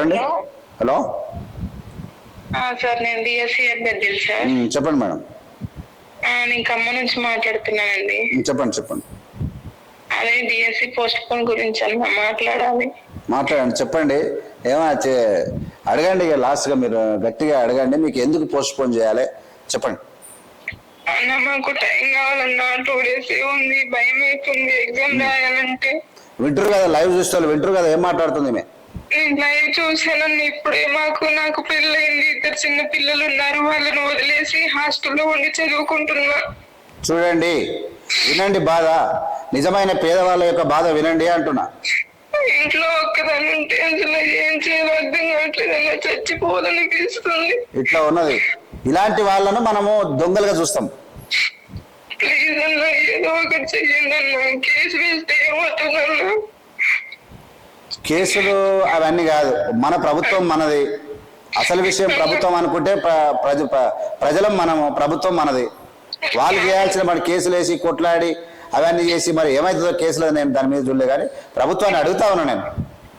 ఎవరండి? Hello. Sir నేను DSC అభ్యర్థి సార్. చెప్పండి మేడం. నేను ఖమ్మం నుంచి మాట్లాడుతున్నానండి. చెప్పండి చెప్పండి. అదే డిఎస్సి పోస్ట్ పోన్ గురించి అన్న మాట్లాడాలి. మాట్లాడండి చెప్పండి. ఏమైనా చే- అడగండి ఇక లాస్ట్గా మీరు గట్టిగా అడగండి. మీకు ఎందుకు పోస్ట్ పోన్ చేయాలి? చెప్పండి. అన్న మాకు టైం కావాలన్నా టూ డేస్ ఉంది భయం అవుతుంది ఎగ్జామ్ రాయాలంటే. వింటారు కదా లైవ్ చూస్తారు వింటారు కదా ఏం మాట్లాడుతుంది మే? లైవ్ చూసానన్న ఇప్పుడే మాకు నాకు పెళ్ళైంది ఇద్దరు చిన్న పిల్లలు ఉన్నారు వాళ్ళని వదిలేసి హాస్టల్లో ఉండి చదువుకుంటున్నా. చూడండి వినండి బాధ. నిజమైన పేదవాళ్ళ యొక్క బాధ వినండి అంటున్నా. ఇంట్లో ఒక్కదాన్ని ఉంటే అసలు ఏం చేయాలో అర్థం కావట్లేదు చచ్చిపోవాలనిపిస్తుంది ఇట్లా ఉన్నది. ఇలాంటి వాళ్ళను మనము దొంగలుగా చూస్తాం. ప్లీజ్ అన్న ఏదో ఒకటి చెయ్యండి అన్న కేసు వేస్తే ఏమవుతుందన్న. కేసులు అవన్నీ కాదు. మన ప్రభుత్వం మనది. అసలు విషయం ప్రభుత్వం అనుకుంటే ప్ర- ప్రజ ప్ర- ప్రజలం మనము ప్రభుత్వం మనది. వాళ్ళు చేయాల్సిన మరి కేసులు వేసి కొట్లాడి అవన్నీ చేసి మరి ఏమవుతుందో కేసులు నేను దాని మీద చూడలే కానీ ప్రభుత్వాన్ని అడుగుతా ఉన్నా నేను.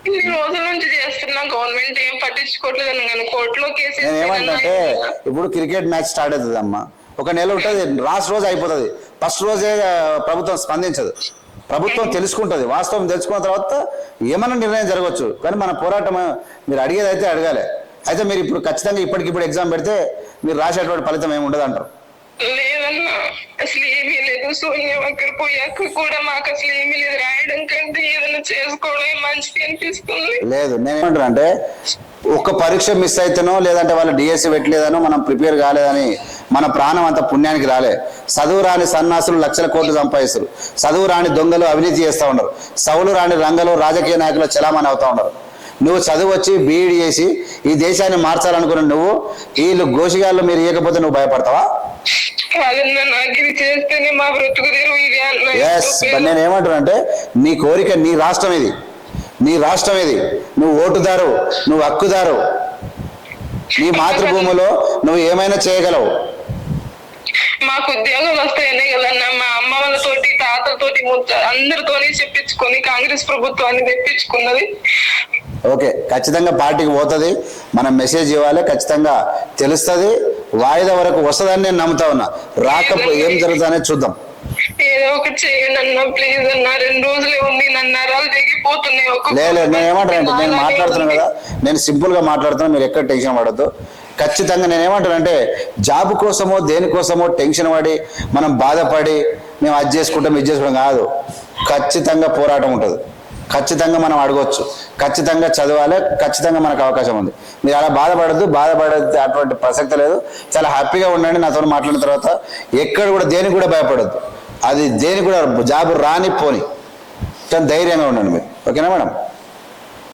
ఇన్ని రోజుల నుంచి చేస్తున్నా గవర్నమెంట్ ఏం పట్టించుకోవట్లేదు కోర్టులో కేసు నేను ఏమంటే ఇప్పుడు క్రికెట్ మ్యాచ్ స్టార్ట్ అవుతుంది అమ్మా ఒక నెల ఉంటుంది లాస్ట్ రోజు అయిపోతుంది. ఫస్ట్ రోజే ప్రభుత్వం స్పందించదు. ప్రభుత్వం తెలుసుకుంటుంది వాస్తవం తెలుసుకున్న తర్వాత ఏమైనా నిర్ణయం జరగవచ్చు. కానీ మన పోరాటం మీరు అడిగేది అయితే అడగాలి. అయితే మీరు ఇప్పుడు ఖచ్చితంగా ఇప్పటికిప్పుడు ఎగ్జామ్ పెడితే మీరు రాసేటువంటి ఫలితం ఏమి ఉండదు అంటారు. లేదన్నా అసలు ఏమీ లేదు. సోనియా అక్కడ పోయాక కూడా మాకు అసలు ఏమీ లేదు. రాయడం కంటే ఏదైనా చేసుకోవడం మంచిది అనిపిస్తుంది. లేదు నేను ఏమంటాను అంటే ఒక్క పరీక్ష మిస్ అయితేనో లేదంటే వాళ్ళు డిఎస్సి పెట్టలేదనో మనం ప్రిపేర్ కాలేదని మన ప్రాణం అంత పుణ్యానికి రాలే. చదువు రాని సన్నాసులు లక్షల కోట్లు సంపాదిస్తారు. చదువు రాని దొంగలు అవినీతి చేస్తూ ఉండరు సౌలు రాని రంగలు రాజకీయ నాయకులు చలామణి అవుతా ఉండరు నువ్వు చదువు వచ్చి బీఈడి చేసి ఈ దేశాన్ని మార్చాలనుకున్న నువ్వు వీళ్ళు గోషిగాళ్ళు మీరు ఇవ్వకపోతే నువ్వు భయపడతావా? ఎస్ నేను ఏమంటానంటే నీ కోరిక నీ రాష్ట్రం ఇది. నీ రాష్ట్రం ఇది. నువ్వు ఓటుదారు నువ్వు హక్కుదారు. నీ మాతృభూమిలో నువ్వు ఏమైనా చేయగలవు. మాకు ఉద్యోగాలు వస్తాయనే కదన్నా. మా అమ్మ వాళ్ళతోటి తాతలతోటి అందరితోని చెప్పించుకొని కాంగ్రెస్ ప్రభుత్వాన్ని తెప్పించుకున్నది. ఓకే ఖచ్చితంగా పార్టీకి పోతుంది. మనం మెసేజ్ ఇవ్వాలి ఖచ్చితంగా తెలుస్తుంది. వాయిదా వరకు వస్తుందని నేను నమ్ముతా ఉన్నా. రాకపో ఏం జరుగుతుందనేది చూద్దాం. ఏదో ఒకటి చేయండి అన్న ప్లీజ్ అన్న. రెండు రోజులే ఉంది నన్ను నరాలు తెగిపోతున్నాయి. లేదు నేను ఏమంటానంటే నేను మాట్లాడుతున్నాను కదా. నేను సింపుల్గా మాట్లాడుతున్నా మీరు ఎక్కడ టెన్షన్ పడద్దు. ఖచ్చితంగా నేను ఏమంటానంటే జాబ్ కోసమో దేనికోసమో టెన్షన్ పడి మనం బాధపడి మేము అది చేసుకుంటాం ఇది చేసుకుంటాం కాదు. ఖచ్చితంగా పోరాటం ఉంటుంది. ఖచ్చితంగా మనం అడగవచ్చు ఖచ్చితంగా చదవాలి. ఖచ్చితంగా మనకు అవకాశం ఉంది. మీరు అలా బాధపడద్దు. బాధపడే అటువంటి ప్రసక్తి లేదు. చాలా హ్యాపీగా ఉండండి. నాతో మాట్లాడిన తర్వాత ఎక్కడ కూడా దేనికి కూడా భయపడద్దు. అది దేనికి కూడా జాబ్ రాని పోని కానీ ధైర్యంగా ఉండండి మీరు. ఓకేనా మేడం?